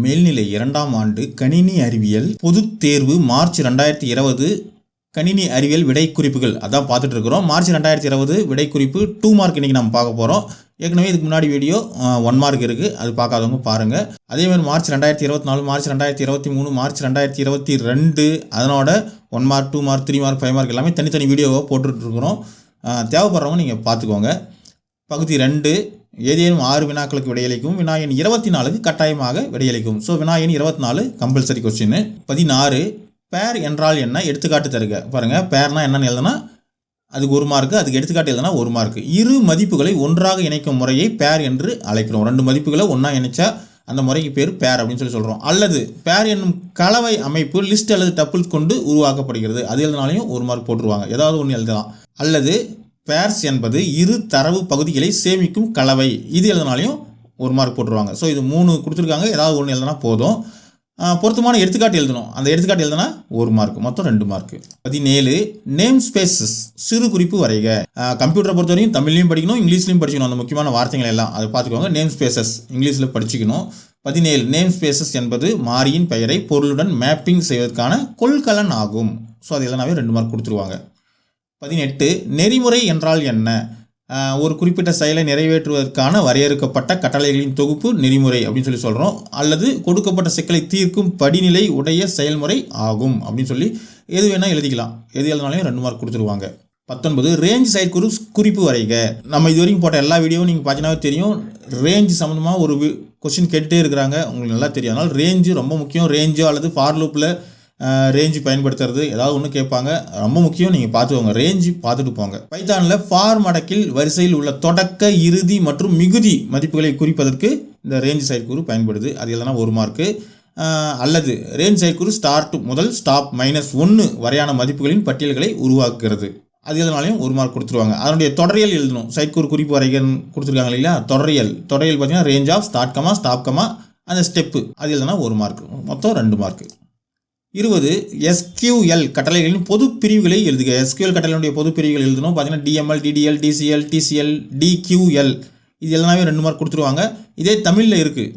மேல்நிலை இரண்டாம் ஆண்டு கணினி அறிவியல் பொதுத் தேர்வு மார்ச் ரெண்டாயிரத்தி இருபது கணினி அறிவியல் விடை குறிப்புகள் அதான் பார்த்துட்டு இருக்கிறோம் மார்ச் ரெண்டாயிரத்தி இருபது விடை குறிப்பு டூ மார்க் இன்றைக்கி நம்ம பார்க்க போகிறோம் ஏற்கனவே இதுக்கு முன்னாடி வீடியோ ஒன் மார்க் இருக்குது அது பார்க்காதவங்க பாருங்கள் அதே மாதிரி மார்ச் ரெண்டாயிரத்தி இருபத்தி நாலு மார்ச் ரெண்டாயிரத்தி இருபத்தி மூணு மார்ச் ரெண்டாயிரத்தி இருபத்தி ரெண்டு அதனோட one mark two mark three mark five mark எல்லாமே தனித்தனி வீடியோவாக போட்டுட்ருக்குறோம். தேவைப்படுறவங்க நீங்கள் பார்த்துக்கோங்க. பகுதி ரெண்டு ஏதேனும் ஆறு வினாக்களுக்கு விடையளிக்கும். வினாயின் இருபத்தி நாலுக்கு கட்டாயமாக விடையளிக்கும். ஸோ வினாயின் இருபத்தி நாலு கம்பல்சரி கொஸ்டின் பதினாறு பேர் என்றால் என்ன? எடுத்துக்காட்டு தருக. பாருங்கள் பேர்னால் என்னன்னு எழுதுனா அதுக்கு ஒரு மார்க்கு அதுக்கு எடுத்துக்காட்டு எழுதுனா ஒரு மார்க்கு இரு மதிப்புகளை ஒன்றாக இணைக்கும் முறையை பேர் என்று அழைக்கிறோம். ரெண்டு மதிப்புகளை ஒன்றா இணைச்சா அந்த முறைக்கு பேர் பேர் அப்படின்னு சொல்லி சொல்கிறோம் அல்லது பேர் என்னும் கலவை அமைப்பு லிஸ்ட் அல்லது டப்புள் கொண்டு உருவாக்கப்படுகிறது. அது எழுதினாலையும் ஒரு மார்க் போட்டுருவாங்க. ஏதாவது ஒன்று எழுதலாம். அல்லது பேர்ஸ் என்பது இரு தரவு பகுதிகளை சேமிக்கும் கலவை. இது எழுதினாலையும் ஒரு மார்க் போட்டுருவாங்க. ஸோ இது மூணு கொடுத்துருக்காங்க. ஏதாவது ஒன்று எழுதுனா போதும். பொருத்தமான எடுத்துக்காட்டு எழுதணும். அந்த எடுத்துக்காட்டு எழுதுனா ஒரு மார்க் மொத்தம் ரெண்டு மார்க் பதினேழு நேம் ஸ்பேசஸ் சிறு குறிப்பு வரைக. கம்ப்யூட்டரை பொறுத்தவரையும் தமிழ்லையும் படிக்கணும் இங்கிலீஷ்லையும் படிக்கணும் அந்த முக்கியமான வார்த்தைகள் எல்லாம். அதை பார்த்துக்கோங்க. நேம் ஸ்பேசஸ் இங்கிலீஷில் படிச்சுக்கணும். பதினேழு நேம் ஸ்பேசஸ் என்பது மாரியின் பெயரை பொருளுடன் மேப்பிங் செய்வதற்கான கொள்கலன் ஆகும். ஸோ அது எல்லாமே ரெண்டு மார்க் கொடுத்துருவாங்க. பதினெட்டு நெறிமுறை என்றால் என்ன? ஒரு குறிப்பிட்ட செயலை நிறைவேற்றுவதற்கான வரையறுக்கப்பட்ட கட்டளைகளின் தொகுப்பு நெறிமுறை அப்படின்னு சொல்லி சொல்கிறோம் அல்லது கொடுக்கப்பட்ட சிக்கலை தீர்க்கும் படிநிலை உடைய செயல்முறை ஆகும் அப்படின்னு சொல்லி எது வேணால் எழுதிக்கலாம். எது எழுதினாலையும் ரெண்டு மார்க் கொடுத்துருவாங்க. பத்தொன்பது ரேஞ்ச் சைட் குரு குறிப்பு வரைக. நம்ம இது வரைக்கும் போட்ட எல்லா வீடியோவும் நீங்கள் பார்த்தீங்கன்னா தெரியும். ரேஞ்ச் சம்மந்தமாக ஒரு கொஸ்டின் கேட்டுகிட்டே இருக்கிறாங்க. உங்களுக்கு நல்லா தெரியும். அதனால் ரேஞ்சு ரொம்ப முக்கியம். ரேஞ்சோ அல்லது ஃபார் லூப்பில் ரேஞ்சு பயன்படுத்துறது ஏதாவது ஒன்று கேட்பாங்க. ரொம்ப முக்கியம் நீங்கள் பார்த்துக்கோங்க. ரேஞ்சு பார்த்துட்டு போங்க. பைத்தானில் ஃபார் மடக்கில் வரிசையில் உள்ள தொடக்க இறுதி மற்றும் மிகுதி மதிப்புகளை குறிப்பதற்கு இந்த ரேஞ்ச் சைட்கூறு பயன்படுது. அது இல்லைனா ஒரு மார்க்கு அல்லது ரேஞ்ச் சைட்குரு ஸ்டார்ட் முதல் ஸ்டாப் மைனஸ் ஒன்று வரையான மதிப்புகளின் பட்டியல்களை உருவாக்குகிறது. அது எதனாலையும் ஒரு மார்க் கொடுத்துருவாங்க. அதனுடைய தொடரியல் எழுதணும். சைட்கூறு குறிப்பு வரைகன் கொடுத்துருக்காங்க இல்லையா? தொடரியல். தொடரியல் பார்த்தீங்கன்னா range of start comma stop comma அந்த ஸ்டெப்பு அது எழுதுனா ஒரு மார்க் மொத்தம் ரெண்டு மார்க்கு இருபது எஸ்கியூஎல் கட்டளைகளின் பொது பிரிவுகளை எழுதுக எஸ்கியூஎல் கட்டளையுடைய பொது பிரிவுகள் எழுதணும். பார்த்தீங்கன்னா DML DDL DCL DCL DQL இது எல்லாமே ரெண்டு மார்க் கொடுத்துருவாங்க. இதே தமிழில் இருக்குது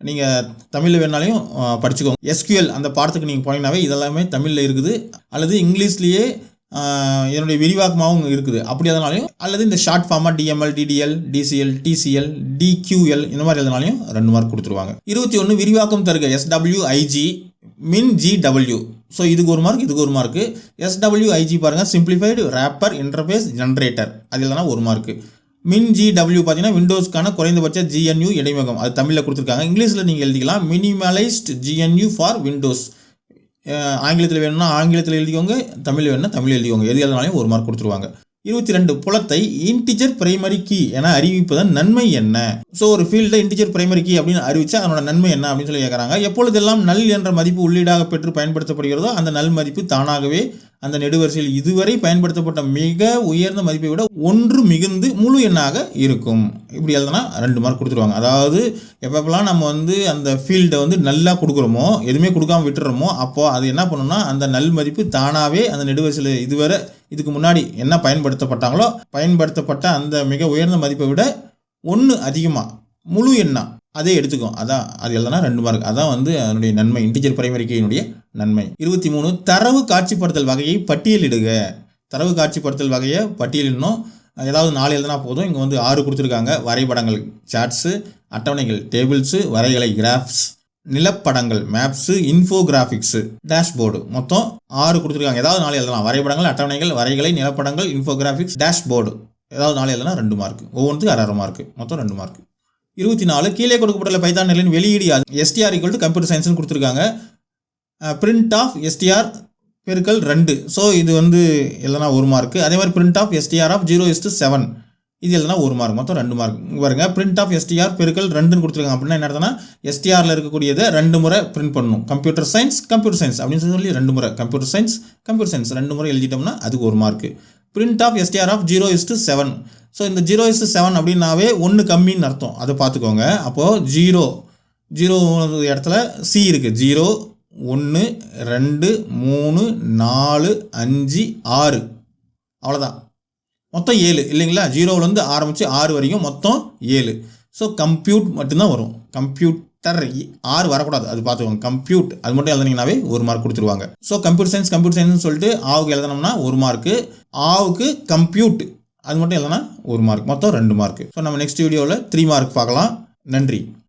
நீங்கள் தமிழில் வேணாலையும் படிச்சுக்கோங்க. எஸ்கியூஎல் அந்த பாடத்துக்கு நீங்கள் போனீங்கன்னாவே இதெல்லாமே தமிழில் இருக்குது. அல்லது இங்கிலீஷ்லேயே என்னுடைய இதனுடைய விரிவாக்கமாகவும் இருக்குது. அப்படி அதனாலையும் அல்லது இந்த short ஃபார்மாக DML DDL DCL DCL DQL இந்த மாதிரி எதனாலையும் ரெண்டு மார்க் கொடுத்துருவாங்க. இருபத்தி ஒன்று விரிவாக்கம் தருக. எஸ்டபிள்யூஐஜி மின் ஜிடபிள்யூ ஸோ இதுக்கு ஒரு மார்க் இதுக்கு ஒரு மார்க்கு எஸ்டபிள்யூஐஜி பாருங்கள் சிம்பிளிஃபைடு ரேப்பர் இன்டர்ஃபேஸ் ஜென்ரேட்டர் அது தானே ஒரு மார்க்கு மின் ஜிடபிள்யூ பார்த்தீங்கன்னா விண்டோஸ்க்கான குறைந்தபட்ச ஜிஎன்யூ இடைமுகம். அது தமிழில் கொடுத்துருக்காங்க. இங்கிலீஷில் நீங்கள் எழுதிக்கலாம். மினிமலைஸ்ட் ஜிஎன்யூ ஃபார் விண்டோஸ் ஆங்கிலத்தில் வேணும்னா ஆங்கிலத்தில் எழுதிக்கோங்க தமிழ் வேணும்னா தமிழ் எழுதிக்கோங்க. எது எழுதினாலையும் ஒரு மார்க் கொடுத்துருவாங்க. இருபத்தி ரெண்டு புலத்தை இன்டிஜர் பிரைமரி கீ என அறிவிப்பதன் நன்மை என்ன? ஸோ ஒரு ஃபீல்டை இன்டிஜர் பிரைமரி கீ அப்படின்னு அறிவிச்சா அதனோட நன்மை என்ன அப்படின்னு சொல்லி கேட்குறாங்க எப்பொழுதெல்லாம் நல் என்ற மதிப்பு உள்ளீடாக பெற்று பயன்படுத்தப்படுகிறதோ அந்த நல் மதிப்பு தானாகவே அந்த நெடுவரிசையில் இதுவரை பயன்படுத்தப்பட்ட மிக உயர்ந்த மதிப்பை விட ஒன்று மிகுந்து முழு எண்ணாக இருக்கும். இப்படி எழுதுனா ரெண்டு மார்க் கொடுத்துருவாங்க. அதாவது எப்பப்பெல்லாம் நம்ம வந்து அந்த ஃபீல்டை வந்து நல்லா கொடுக்குறோமோ எதுவுமே கொடுக்காம விட்டுறோமோ அப்போது அது என்ன பண்ணணும்னா அந்த நல் மதிப்பு தானாகவே அந்த நெடுவரிசையில் இதுவரை இதுக்கு முன்னாடி என்ன பயன்படுத்தப்பட்டாங்களோ பயன்படுத்தப்பட்ட அந்த மிக உயர்ந்த மதிப்பை விட ஒன்று அதிகமாக முழு எண்ணா அதே எடுத்துக்கும் அதான் அது எழுதுனா ரெண்டு மார்க் அதான் வந்து அதனுடைய நன்மை. இன்டிஜர் பரிமரிக்கையினுடைய நன்மை. இருபத்தி மூணு தரவு காட்சிப்படுத்தல் வகையை பட்டியலிடுக. தரவு காட்சிப்படுத்தல் வகையை பட்டியலிடணும். ஏதாவது நாலு எழுதுனா போதும். இங்கே வந்து ஆறு கொடுத்துருக்காங்க. வரைபடங்கள் சார்ட்ஸு அட்டவணைகள் டேபிள்ஸு வரைகலை கிராஃப்ஸ் நிலப்படங்கள் மேப்ஸு இன்ஃபோகிராஃபிக்ஸு டேஷ்போர்டு மொத்தம் ஆறு கொடுத்துருக்காங்க. ஏதாவது நாலு எழுதலாம். வரைபடங்கள் அட்டவணைகள் வரைகலை நிலப்படங்கள் இன்ஃபோகிராஃபிக்ஸ் டேஷ்போர்டு ஏதாவது நாலு எழுதுனா ரெண்டு மார்க் ஒவ்வொன்றுக்கு அரை அரை மார்க் மொத்தம் ரெண்டு மார்க் இருபத்தி நாலு கீழே கொடுக்கப்பட்டுள்ள பைதான் நிலையின் வெளியீடு எஸ்டிஆர் ஈக்குவல் டு கம்ப்யூட்டர் சயின்ஸ்னு கொடுத்துருக்காங்க. பிரிண்ட் ஆஃப் எஸ்டிஆர் பெருக்கல் ரெண்டு. ஸோ இது வந்து இல்லைனா ஒரு மார்க்கு அதே மாதிரி print of STR of zero is to seven இது இல்லைனா ஒரு மார்க் மொத்தம் ரெண்டு மார்க் பாருங்க. பிரிண்ட் ஆஃப் எஸ்டிஆர் பெருக்கல் ரெண்டுன்னு கொடுத்துருக்காங்க. அப்படின்னா என்ன அர்த்தம்னா எஸ்டிஆரில் இருக்கக்கூடியதை ரெண்டு முறை பிரிண்ட் பண்ணணும். கம்ப்யூட்டர் சயின்ஸ் கம்ப்யூட்டர் சயின்ஸ் அப்படின்னு சொல்லி ரெண்டு முறை. கம்ப்யூட்டர் சயின்ஸ் கம்ப்யூட்டர் சயின்ஸ் ரெண்டு முறை எழுதிட்டோம்னா அதுக்கு ஒரு mark print of STR of zero is to seven so இந்த ஜீரோ இஸ்டு செவன் அப்படின்னாவே ஒன்று கம்மின்னு அர்த்தம். அதை பார்த்துக்கோங்க. அப்போது ஜீரோ ஜீரோ இடத்துல சி இருக்குது ஜீரோ ஒன்று ரெண்டு மூணு நாலு அஞ்சு ஆறு. அவ்வளோதான் மொத்தம் ஏழு இல்லைங்களா? ஜீரோவிலேருந்து ஆரம்பித்து ஆறு வரைக்கும் மொத்தம் ஏழு. ஸோ கம்ப்யூட் மட்டும்தான் வரும். கம்ப்யூட் டர் ஆறு வரக்கூடாது. அது பார்த்துக்கோங்க. கம்ப்யூட் அது மட்டும் எழுதுனீங்கன்னாவே ஒரு மார்க் கொடுத்துருவாங்க. So computer science computer science சொல்லிட்டு ஆவுக்கு எழுதணும்னா ஒரு மார்க்கு ஆவுக்கு கம்ப்யூட் அது மட்டும் எழுதுனா ஒரு மார்க் மொத்தம் ரெண்டு மார்க் ஸோ நம்ம நெக்ஸ்ட் வீடியோவில் த்ரீ மார்க் பார்க்கலாம். நன்றி.